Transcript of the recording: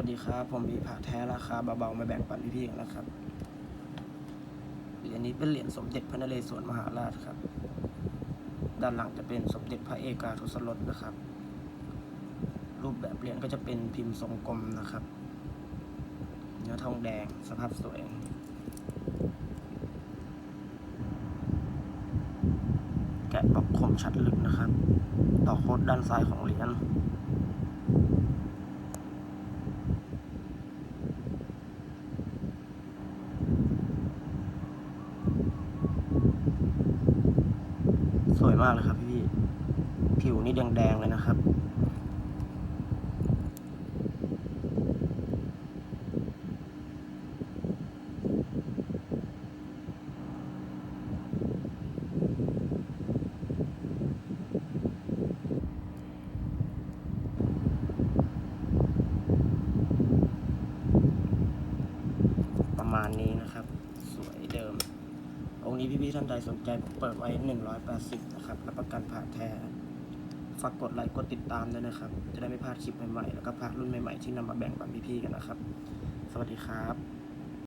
วัสดีครับ ผมมีผ่าแท้ราคาเบาๆมาแบ่งปันพี่ๆกันนะครับ เหรียญนี้เป็นเหรียญสมเด็จพระนเรศวรมหาราชครับ ด้านหลังจะเป็นสมเด็จพระเอกาทศรสนะครับ รูปแบบเหรียญก็จะเป็นพิมพ์ทรงกลมนะครับ เนื้อทองแดงสภาพสวยแกะบล็อกคมชัดลึกนะครับ ต่อโคดด้านซ้ายของเหรียญ วยมากเลยครับพี่ผิวนี่แดงๆเลยนะครับ ประมาณนี้นะครับ สวยเดิม องค์นี้พี่ๆท่านใดสนใจผมเปิดไว้ 180 นะครับ รับประกันผ่าแท้ ฝากกดไลค์กดติดตามด้วยนะครับ จะได้ไม่พลาดคลิปใหม่ๆ แล้วก็พลาดรุ่นใหม่ๆที่นำมาแบ่งปันพี่ๆกันนะครับ สวัสดีครับ